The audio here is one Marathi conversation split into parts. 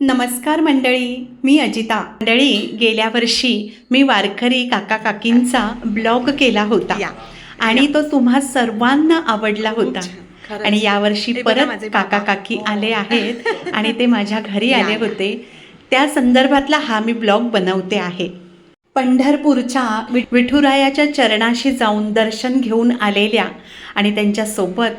नमस्कार मंडळी मी अजिता मंडळी गेल्या वर्षी मी वारकरी काका काकींचा ब्लॉग केला होता. आणि तो तुम्हा सर्वांना आवडला होता. आणि यावर्षी परत काका. काकी हो. आले आहेत आणि ते माझ्या घरी आले. होते त्या संदर्भातला हा मी ब्लॉग बनवते आहे पंढरपूरच्या विठुरायाच्या चरणाशी जाऊन दर्शन घेऊन आलेल्या आणि त्यांच्यासोबत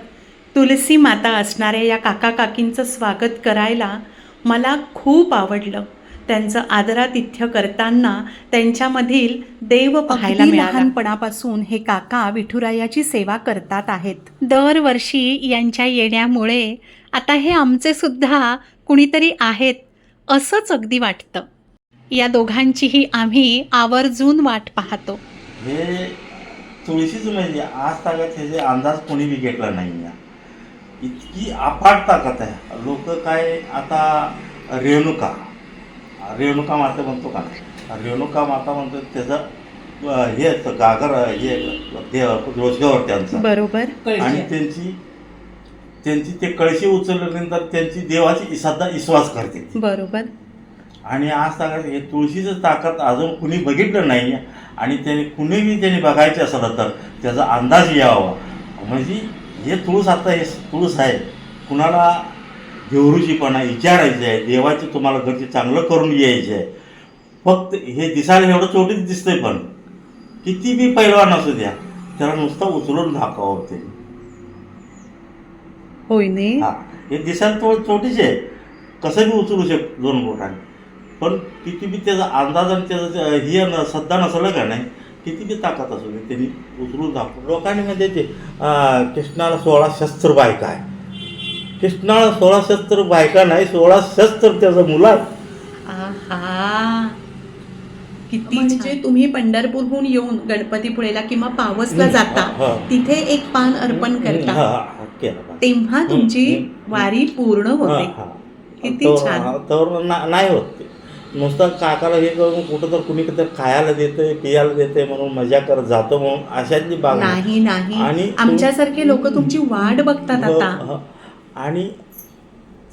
तुलसी माता असणाऱ्या या काका काकींचं स्वागत करायला मला खूप आवडलं. त्यांचं आदरातिथ्य करताना त्यांच्यामधील देव पाहायला लहानपणापासून हे काका विठुरायाची सेवा करतात आहेत. दरवर्षी यांच्या येण्यामुळे आता हे आमचे सुद्धा कुणीतरी आहेत असंच अगदी वाटतं. या दोघांचीही आम्ही आवर्जून वाट पाहतो. हे तुळशीच म्हणजे आज ताकद ह्याचे अंदाज कोणी बी घेतला नाही इतकी अफाट ताकद आहे. लोक काय आता रेणुका रेणुका माता म्हणतो का? नाही रेणुका माता म्हणतो त्याचं हे गागर हे देव रोजगावर त्यांचा. बरोबर. आणि त्यांची त्यांची ते कळशी उचलल्यानंतर त्यांची देवाची सध्या विश्वास करते. बरोबर. आणि आज ताकद हे तुळशीचं ताकद अजून कुणी बघितलं नाही आणि त्याने कुणी बी त्याने बघायचं असलं तर त्याचा अंदाज यावा. म्हणजे हे तुळस आता हे तुळस आहे कुणाला देवरुचीपणा विचारायचं आहे देवाचे तुम्हाला घरचे चांगलं करून यायचे आहे. फक्त हे दिसायला एवढं छोटीच दिसतंय पण किती बी पैलवान असू द्या त्याला नुसतं उचलून दाखवावं ते. होय ने? हा हे दिसायला तो छोटीच आहे. कसं बी उचलू शक दोन बोटाने पण किती बी त्याचा अंदाज आणि त्याचं हे सध्या नसलं का नाही किती बी ताकद असू दे त्यांनी उचलून दाखव लोकांनी म्हणजे ते कृष्णाला सोळा शस्त्र बायका आहे कृष्णाला सोळा शस्त्र बायका नाही सोळा शस्त्र त्याचं मुला आहा किती म्हणजे तुम्ही पंढरपूरहून येऊन गणपतीपुळेला किंवा पावसला जाता. तिथे एक पान अर्पण करता. तेव्हा तुमची. वारी पूर्ण होते. किती छान. नाही होत. नुसतं काकाला हे करून कुठं तर कुणी तर खायला देतंय पियाला देतंय म्हणून मजा करत जातो म्हणून अशातली बाग नाही. नाही. आणि आमच्यासारखे लोक तुमची वाट बघतात हो, आता. हो. आणि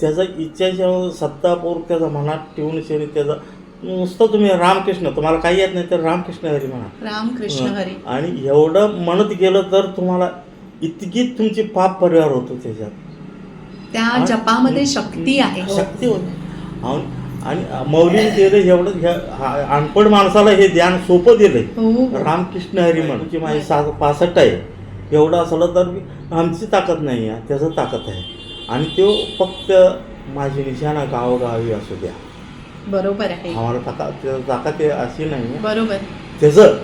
त्याचा इच्छाच्या सत्तापूर त्याचा मनात ठेवून शेरी त्याचा नुसतं तुम्ही रामकृष्ण तुम्हाला काही येत नाही तर रामकृष्ण हरी म्हणा. रामकृष्ण हरी. आणि एवढं म्हणत गेलं तर तुम्हाला इतकी तुमची पाप परिवार होतो त्याच्यात. त्या जपामध्ये शक्ती आहे. शक्ती होती. आणि- मौलीने दिलं एवढं ह्या अनपड माणसाला हे ध्यान सोपं दिलंय. हो. रामकृष्ण हरी म्हणून माझी सा पासष्ट आहे. एवढं असलं तर आमची ताकद नाही आहे त्याचं ताकद आहे. आणि तो फक्त माझी निशाणा गावोगावी असू द्या. बरोबर आहे. आम्हाला ताकद त्याचं ताकद आहे अशी नाही. बरोबर. त्याचं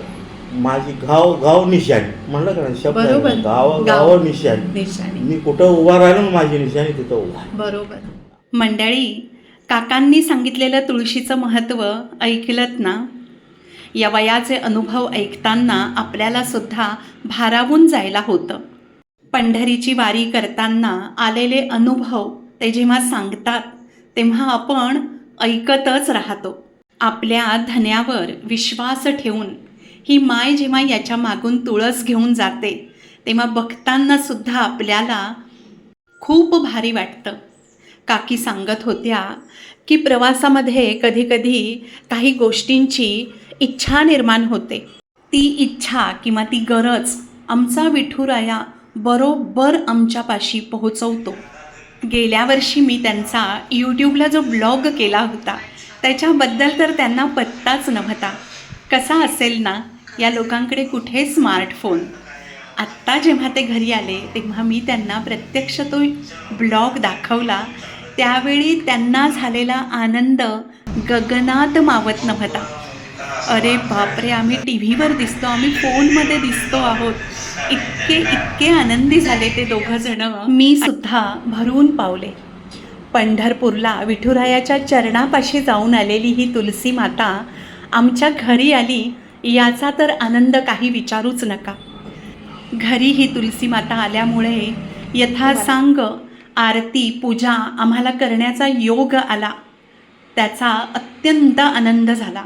माझी गाव गाव निशाणी म्हणलं का नाही? शब्द. गाव गाव. निशाणी. निशाणी. मी कुठं उभा राहिलो ना माझी निशाणी तिथं उभा आहे. बरोबर. मंडळी काकांनी सांगितलेलं तुळशीचं महत्त्व ऐकलत ना? या वयाचे अनुभव ऐकताना आपल्याला सुद्धा भारावून जायला होतं. पंढरीची वारी करताना आलेले अनुभव ते जेव्हा सांगतात तेव्हा आपण ऐकतच राहतो. आपल्या धन्यावर विश्वास ठेवून ही माय जेव्हा याच्या मागून तुळस घेऊन जाते तेव्हा बघताना सुद्धा आपल्याला खूप भारी वाटतं. काकी सांगत होत्या की प्रवासामध्ये कधीकधी काही गोष्टींची इच्छा निर्माण होते. ती इच्छा किंवा ती गरज आमचा विठुराया बरोबर आमच्यापाशी पोहोचवतो. गेल्या वर्षी मी त्यांचा यूट्यूबला जो ब्लॉग केला होता त्याच्याबद्दल तर त्यांना पत्ताच नव्हता. कसा असेल ना या लोकांकडे कुठे स्मार्टफोन? आत्ता जेव्हा ते घरी आले तेव्हा मी त्यांना प्रत्यक्ष तो ब्लॉग दाखवला त्यावेळी त्यांना झालेला आनंद गगनात मावत नव्हता. अरे बापरे आम्ही टी व्हीवर दिसतो आम्ही फोनमध्ये दिसतो आहोत. इतके इतके आनंदी झाले ते दोघं जण. मी सुद्धा भरून पावले. पंढरपूरला विठुरायाच्या चरणापाशी जाऊन आलेली ही तुलसी माता आमच्या घरी आली याचा तर आनंद काही विचारूच नका. घरी ही तुलसी माता आल्यामुळे यथासांग आरती पूजा आम्हाला करण्याचा योग आला. त्याचा अत्यंत आनंद झाला.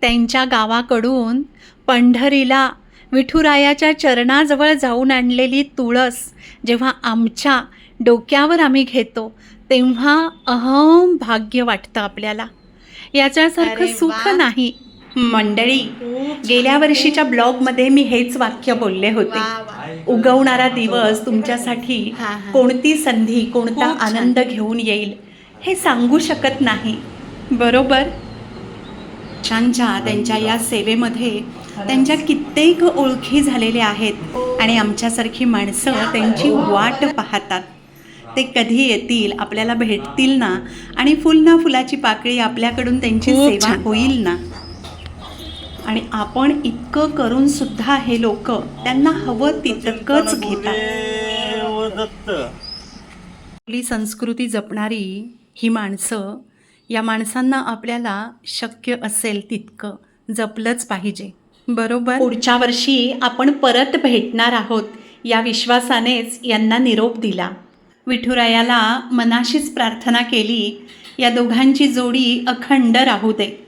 त्यांच्या गावाकडून पंढरीला विठुरायाच्या चरणाजवळ जाऊन आणलेली तुळस जेव्हा आमच्या डोक्यावर आम्ही घेतो तेव्हा अहम भाग्य वाटतं आपल्याला. याच्यासारखं सुख. नाही. मंडळी गेल्या वर्षीच्या ब्लॉगमध्ये मी हेच वाक्य बोलले होते. उगवणारा दिवस तुमच्यासाठी. कोणती संधी कोणता. आनंद घेऊन येईल हे सांगू शकत नाही. बरोबर? छानच्या त्यांच्या या सेवेमध्ये त्यांच्या कित्येक ओळखी झालेल्या आहेत आणि आमच्यासारखी माणसं त्यांची वाट पाहतात. ते कधी येतील आपल्याला भेटतील ना आणि फुल ना फुलाची पाकळी आपल्याकडून त्यांची सेवा. होईल ना? आणि आपण इतकं करून सुद्धा हे लोक त्यांना हवं तितकंच घेतात. आपली संस्कृती जपणारी ही माणसं या माणसांना आपल्याला शक्य असेल तितकं जपलंच पाहिजे. बरोबर? पुढच्या वर्षी आपण परत भेटणार आहोत या विश्वासानेच यांना निरोप दिला. विठुरायाला मनाशीच प्रार्थना केली या दोघांची जोडी अखंड राहू दे.